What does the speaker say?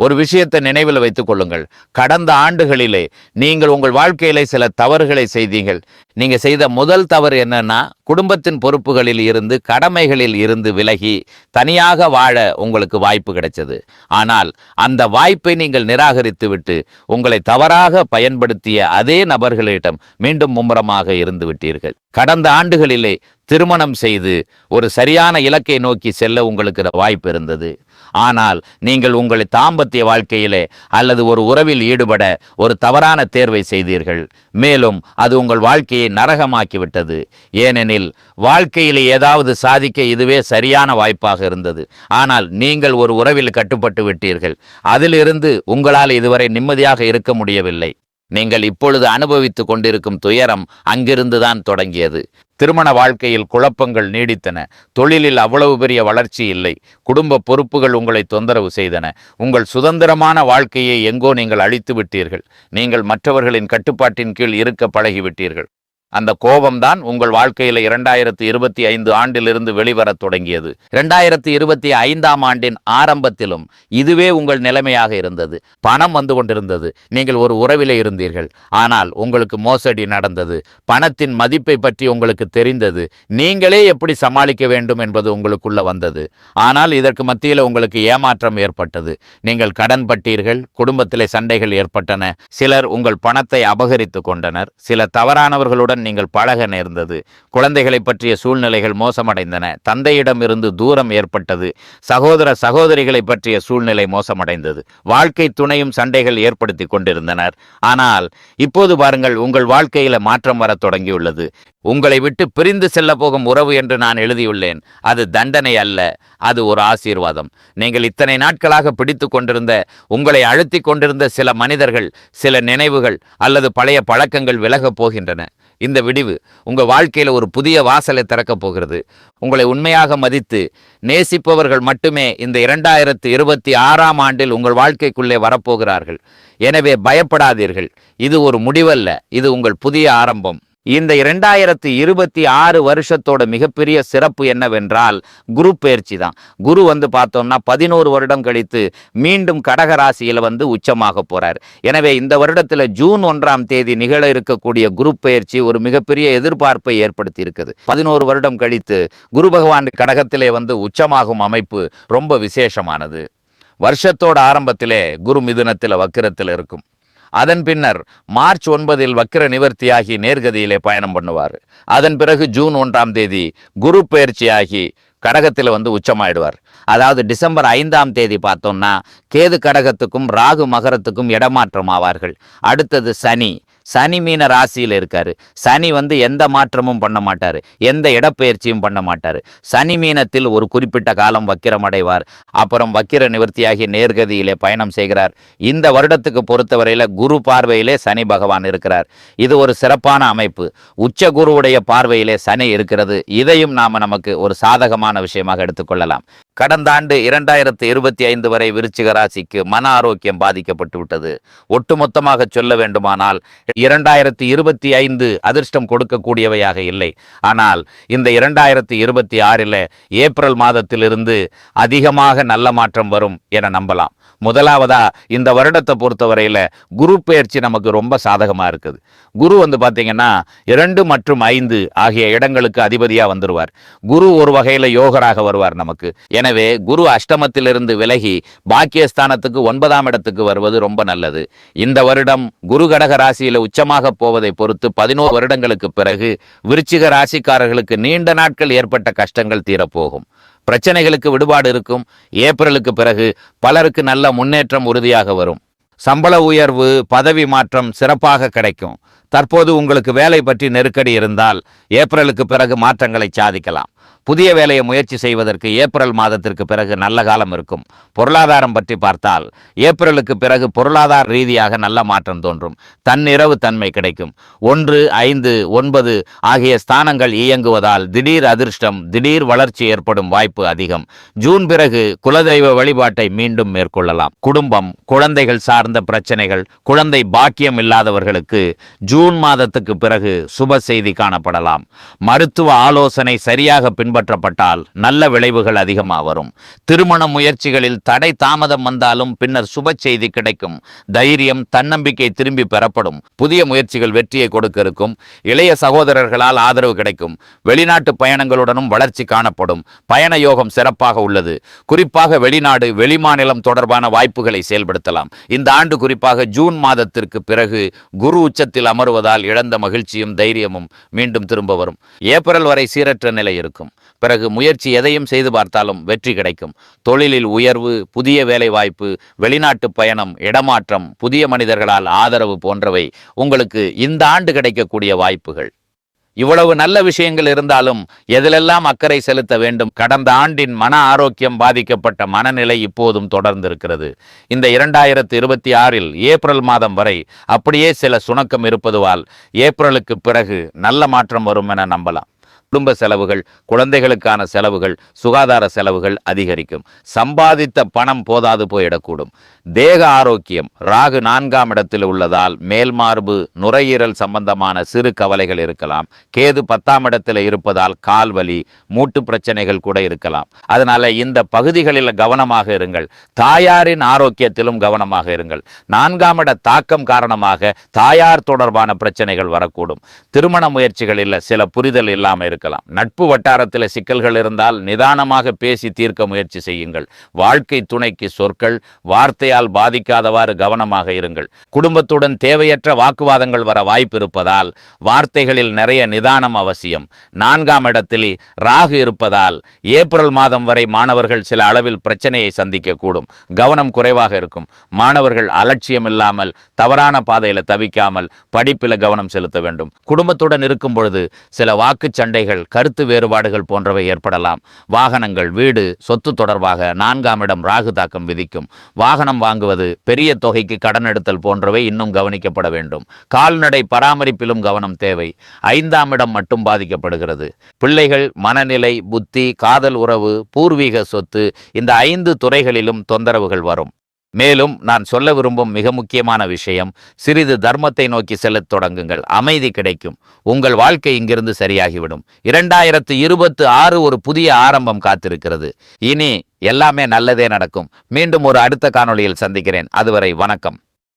ஒரு விஷயத்தை நினைவில் வைத்துக் கொள்ளுங்கள். கடந்த ஆண்டுகளிலே நீங்கள் உங்கள் வாழ்க்கையிலே சில தவறுகளை செய்தீர்கள். நீங்க செய்த முதல் தவறு என்னன்னா குடும்பத்தின் பொறுப்புகளில் இருந்து கடமைகளில் இருந்து விலகி தனியாக வாழ உங்களுக்கு வாய்ப்பு கிடைச்சது. ஆனால் அந்த வாய்ப்பை நீங்கள் நிராகரித்து விட்டு உங்களை தவறாக பயன்படுத்திய அதே நபர்களிடம் மீண்டும் மும்முரமாக இருந்து விட்டீர்கள். கடந்த ஆண்டுகளிலே திருமணம் செய்து ஒரு சரியான இலக்கை நோக்கி செல்ல உங்களுக்கு வாய்ப்பு இருந்தது. ஆனால் நீங்கள் உங்களை தாம்பத்திய வாழ்க்கையிலே அல்லது ஒரு உறவில் ஈடுபட ஒரு தவறான தேர்வை செய்தீர்கள். மேலும் அது உங்கள் வாழ்க்கையை நரகமாக்கிவிட்டது. ஏனெனில் வாழ்க்கையில் ஏதாவது சாதிக்க இதுவே சரியான வாய்ப்பாக இருந்தது. ஆனால் நீங்கள் ஒரு உறவில் கட்டுப்பட்டு விட்டீர்கள். அதிலிருந்து உங்களால் இதுவரை நிம்மதியாக இருக்க முடியவில்லை. நீங்கள் இப்பொழுது அனுபவித்துக் கொண்டிருக்கும் துயரம் அங்கிருந்துதான் தொடங்கியது. திருமண வாழ்க்கையில் குழப்பங்கள் நீடித்தன. தொழிலில் அவ்வளவு பெரிய வளர்ச்சி இல்லை. குடும்ப பொறுப்புகள் உங்களை தொந்தரவு செய்தன. உங்கள் சுதந்திரமான வாழ்க்கையை எங்கோ நீங்கள் அழித்து விட்டீர்கள். நீங்கள் மற்றவர்களின் கட்டுப்பாட்டின் கீழ் இருக்க பழகிவிட்டீர்கள். அந்த கோபம்தான் உங்கள் வாழ்க்கையில இரண்டாயிரத்தி இருபத்தி ஐந்து ஆண்டிலிருந்து வெளிவரத் தொடங்கியது. இரண்டாயிரத்தி இருபத்தி ஐந்தாம் ஆண்டின் ஆரம்பத்திலும் இதுவே உங்கள் நிலைமையாக இருந்தது. பணம் வந்து கொண்டிருந்தது. நீங்கள் ஒரு உறவிலே இருந்தீர்கள். ஆனால் உங்களுக்கு மோசடி நடந்தது. பணத்தின் மதிப்பை பற்றி உங்களுக்கு தெரிந்தது. நீங்களே எப்படி சமாளிக்க வேண்டும் என்பது உங்களுக்குள்ள வந்தது. ஆனால் இதற்கு மத்தியில் உங்களுக்கு ஏமாற்றம் ஏற்பட்டது. நீங்கள் கடன் பட்டீர்கள். குடும்பத்திலே சண்டைகள் ஏற்பட்டன. சிலர் உங்கள் பணத்தை அபகரித்து கொண்டனர். சில தவறானவர்களுடன் நீங்கள் பழக நேர்ந்தது. குழந்தைகளை பற்றிய சூழ்நிலைகள் மோசமடைந்தன. தந்தையிடமிருந்து தூரம் ஏற்பட்டது. சகோதர சகோதரிகளை பற்றிய சூழ்நிலை மோசமடைந்தது. வாழ்க்கை துணையும் சண்டைகள் ஏற்படுத்தி கொண்டிருந்தனர். ஆனால் இப்போது பாருங்கள் உங்கள் வாழ்க்கையில மாற்றம் வர தொடங்கியுள்ளது. உங்களை விட்டு பிரிந்து செல்ல போகும் உறவு என்று நான் எழுதியுள்ளேன். அது தண்டனை அல்ல அது ஒரு ஆசீர்வாதம். நீங்கள் இத்தனை நாட்களாக பிடித்து கொண்டிருந்த உங்களை அழுத்தி கொண்டிருந்த சில மனிதர்கள் சில நினைவுகள் அல்லது பழைய பழக்கங்கள் விலகப் போகின்றன. இந்த விடிவு உங்கள் வாழ்க்கையில் ஒரு புதிய வாசலை திறக்கப் போகிறது. உங்களை உண்மையாக மதித்து நேசிப்பவர்கள் மட்டுமே இந்த இரண்டாயிரத்து இருபத்தி ஆறாம் ஆண்டில் உங்கள் வாழ்க்கைக்குள்ளே வரப்போகிறார்கள். எனவே பயப்படாதீர்கள். இது ஒரு முடிவல்ல இது உங்கள் புதிய ஆரம்பம். இந்த இரண்டாயிரத்தி இருபத்தி ஆறு வருஷத்தோட மிகப்பெரிய சிறப்பு என்னவென்றால் குரு பயிற்சி தான். குரு வந்து பார்த்தோம்னா பதினோரு வருடம் கழித்து மீண்டும் கடக ராசியில வந்து உச்சமாக போறார். எனவே இந்த வருடத்துல ஜூன் ஒன்றாம் தேதி நிகழ இருக்கக்கூடிய குரு பயிற்சி ஒரு மிகப்பெரிய எதிர்பார்ப்பை ஏற்படுத்தி இருக்குது பதினோரு வருடம் கழித்து குரு பகவான் கடகத்திலே வந்து உச்சமாகும் அமைப்பு ரொம்ப விசேஷமானது. வருஷத்தோட ஆரம்பத்திலே குரு மிதுனத்தில் வக்கிரத்தில் இருக்கும். அதன் பின்னர் மார்ச் ஒன்பதில் வக்கிர நிவர்த்தியாகி நேர்கதியிலே பயணம் பண்ணுவார். அதன் பிறகு ஜூன் ஒன்றாம் தேதி குரு பயிற்சியாகி கடகத்தில் வந்து உச்சமாயிடுவார். அதாவது டிசம்பர் ஐந்தாம் தேதி பார்த்தோம்னா கேது கடகத்துக்கும் ராகு மகரத்துக்கும் இடமாற்றம் ஆவார்கள். அடுத்தது சனி. சனி மீன ராசியில் இருக்கார். சனி வந்து எந்த மாற்றமும் பண்ண மாட்டார். எந்த இடப்பெயர்ச்சியும் பண்ண மாட்டார். சனி மீனத்தில் ஒரு குறிப்பிட்ட காலம் வக்கிரம் அடைவார். அப்புறம் வக்கிர நிவர்த்தியாகி நேர்கதியிலே பயணம் செய்கிறார். இந்த வருடத்துக்கு பொறுத்தவரையில குரு பார்வையிலே சனி பகவான் இருக்கிறார். இது ஒரு சிறப்பான அமைப்பு. உச்ச குருவுடைய பார்வையிலே சனி இருக்கிறது. இதையும் நாம நமக்கு ஒரு சாதகமான விஷயமாக எடுத்துக்கொள்ளலாம். கடந்த ஆண்டு இரண்டாயிரத்து இருபத்தி ஐந்து வரை விருச்சிக ராசிக்கு மன ஆரோக்கியம் பாதிக்கப்பட்டு விட்டது. ஒட்டுமொத்தமாக சொல்ல வேண்டுமானால் இரண்டாயிரத்தி இருபத்தி ஐந்து அதிர்ஷ்டம் கொடுக்கக்கூடியவையாக இல்லை. ஆனால் இந்த இரண்டாயிரத்தி இருபத்தி ஆறில் ஏப்ரல் மாதத்திலிருந்து அதிகமாக நல்ல மாற்றம் வரும் என நம்பலாம். முதலாவதா இந்த வருடத்தை பொறுத்தவரையில குரு பெயர்ச்சி நமக்கு ரொம்ப சாதகமா இருக்குது. குரு வந்து பாத்தீங்கன்னா இரண்டு மற்றும் ஐந்து ஆகிய இடங்களுக்கு அதிபதியா வந்துருவார். குரு ஒரு வகையில யோகராக வருவார் நமக்கு. எனவே குரு அஷ்டமத்திலிருந்து விலகி பாக்கியஸ்தானத்துக்கு ஒன்பதாம் இடத்துக்கு வருவது ரொம்ப நல்லது. இந்த வருடம் குரு கடக ராசியில உச்சமாக போவதை பொறுத்து பதினோரு வருடங்களுக்கு பிறகு விருச்சிக ராசிக்காரர்களுக்கு நீண்ட நாட்கள் ஏற்பட்ட கஷ்டங்கள் தீரப்போகும். பிரச்சனைகளுக்கு விடுபாடு இருக்கும். ஏப்ரலுக்கு பிறகு பலருக்கு நல்ல முன்னேற்றம் உறுதியாக வரும். சம்பள உயர்வு பதவி மாற்றம் சிறப்பாக கிடைக்கும். தற்போது உங்களுக்கு வேலை பற்றி நெருக்கடி இருந்தால் ஏப்ரலுக்கு பிறகு மாற்றங்களை சாதிக்கலாம். புதிய வேலையை முயற்சி செய்வதற்கு ஏப்ரல் மாதத்திற்கு பிறகு நல்ல காலம் இருக்கும். பொருளாதாரம் பற்றி பார்த்தால் ஏப்ரலுக்கு பிறகு பொருளாதார ரீதியாக நல்ல மாற்றம் தோன்றும். தன்னிரவு தன்மை கிடைக்கும். ஒன்று ஐந்து ஒன்பது ஆகிய ஸ்தானங்கள் இயங்குவதால் திடீர் அதிர்ஷ்டம் திடீர் வளர்ச்சி ஏற்படும் வாய்ப்பு அதிகம். ஜூன் பிறகு குலதெய்வ வழிபாட்டை மீண்டும் மேற்கொள்ளலாம். குடும்பம் குழந்தைகள் சார்ந்த பிரச்சனைகள் குழந்தை பாக்கியம் இல்லாதவர்களுக்கு ஜூன் மாதத்துக்கு பிறகு சுப செய்தி காணப்படலாம். மருத்துவ ஆலோசனை சரியாக பின் பின்பற்றப்பட்டால் நல்ல விளைவுகள் அதிகமாக வரும் திருமண முயற்சிகளில் தடை தாமதம் வந்தாலும் பின்னர் சுப செய்தி கிடைக்கும். தைரியம் தன்னம்பிக்கை திரும்பி பெறப்படும். புதிய முயற்சிகள் வெற்றியை கொடுக்க இருக்கும். இளைய சகோதரர்களால் ஆதரவு கிடைக்கும். வெளிநாட்டு பயணங்களுடனும் வளர்ச்சி காணப்படும். பயண யோகம் சிறப்பாக உள்ளது. குறிப்பாக வெளிநாடு வெளிமாநிலம் தொடர்பான வாய்ப்புகளை செயல்படுத்தலாம். இந்த ஆண்டு குறிப்பாக ஜூன் மாதத்திற்கு பிறகு குரு உச்சத்தில் அமருவதால் இழந்த மகிழ்ச்சியும் தைரியமும் மீண்டும் திரும்ப வரும். ஏப்ரல் வரை சீரற்ற நிலை இருக்கும். பிறகு முயற்சி எதையும் செய்து பார்த்தாலும் வெற்றி கிடைக்கும். தொழிலில் உயர்வு புதிய வேலை வாய்ப்பு வெளிநாட்டு பயணம் இடமாற்றம் புதிய மனிதர்களால் ஆதரவு போன்றவை உங்களுக்கு இந்த ஆண்டு கிடைக்கக்கூடிய வாய்ப்புகள். இவ்வளவு நல்ல விஷயங்கள் இருந்தாலும் எதிலெல்லாம் அக்கறை செலுத்த வேண்டும்? கடந்த ஆண்டின் மன ஆரோக்கியம் பாதிக்கப்பட்ட மனநிலை இப்போதும் தொடர்ந்து இருக்கிறது இந்த இரண்டாயிரத்து இருபத்தி ஆறில் ஏப்ரல் மாதம் வரை அப்படியே சில சுணக்கம் இருப்பதுவால் ஏப்ரலுக்கு பிறகு நல்ல மாற்றம் வரும் என நம்பலாம். குடும்ப செலவுகள் குழந்தைகளுக்கான செலவுகள் சுகாதார செலவுகள் அதிகரிக்கும். சம்பாதித்த பணம் போதாது போயிடக்கூடும். தேக ஆரோக்கியம் ராகு நான்காம் இடத்தில் உள்ளதால் மேல் மார்பு நுரையீரல் சம்பந்தமான சிறு கவலைகள் இருக்கலாம். கேது பத்தாம் இடத்தில் இருப்பதால் கால் வலி மூட்டு பிரச்சனைகள் கூட இருக்கலாம். அதனால இந்த பகுதிகளில் கவனமாக இருங்கள். தாயாரின் ஆரோக்கியத்திலும் கவனமாக இருங்கள். நான்காம் இட தாக்கம் காரணமாக தாயார் தொடர்பான பிரச்சனைகள் வரக்கூடும். திருமண முயற்சிகளில் சில புரிதல் இல்லாமல் இருக்கலாம். நட்பு வட்டாரத்தில் சிக்கல்கள் இருந்தால் நிதானமாக பேசி தீர்க்க முயற்சி செய்யுங்கள். வாழ்க்கை துணைக்கு சொற்கள் வார்த்தையால் பாதிக்காதவாறு கவனமாக இருங்கள். குடும்பத்துடன் தேவையற்ற வாக்குவாதங்கள் வர வாய்ப்பு இருப்பதால் வார்த்தைகளில் நிறைய நிதானம் அவசியம். நான்காம் இடத்தில் ராகு இருப்பதால் ஏப்ரல் மாதம் வரை மாணவர்கள் சில அளவில் பிரச்சனையை சந்திக்கக்கூடும். கவனம் குறைவாக இருக்கும். மாணவர்கள் அலட்சியம் இல்லாமல் தவறான பாதையில் தவிக்காமல் படிப்பில் கவனம் செலுத்த வேண்டும். குடும்பத்துடன் இருக்கும் பொழுது சில வாக்கு சண்டைகள் சண்டைகள் கருத்து வேறுபாடுகள் போன்றவை ஏற்படலாம். வாகனங்கள் வீடு சொத்து தொடர்பாக நான்காம் இடம் ராகு தாக்கம் விதிக்கும். வாகனம் வாங்குவது பெரிய தொகைக்கு கடன் எடுத்தல் போன்றவை இன்னும் கவனிக்கப்பட வேண்டும். கால்நடை பராமரிப்பிலும் கவனம் தேவை. ஐந்தாம் இடம் மட்டும் பாதிக்கப்படுகிறது. பிள்ளைகள் மனநிலை புத்தி காதல் உறவு பூர்வீக சொத்து இந்த ஐந்து துறைகளிலும் தொந்தரவுகள் வரும். மேலும் நான் சொல்ல விரும்பும் மிக முக்கியமான விஷயம் சிறிது தர்மத்தை நோக்கி செல்லத் தொடங்குங்கள். அமைதி கிடைக்கும். உங்கள் வாழ்க்கை இங்கிருந்து சரியாகிவிடும். இரண்டாயிரத்து இருபத்து ஆறு ஒரு புதிய ஆரம்பம் காத்திருக்கிறது. இனி எல்லாமே நல்லதே நடக்கும். மீண்டும் ஒரு அடுத்த காணொளியில் சந்திக்கிறேன். அதுவரை வணக்கம்.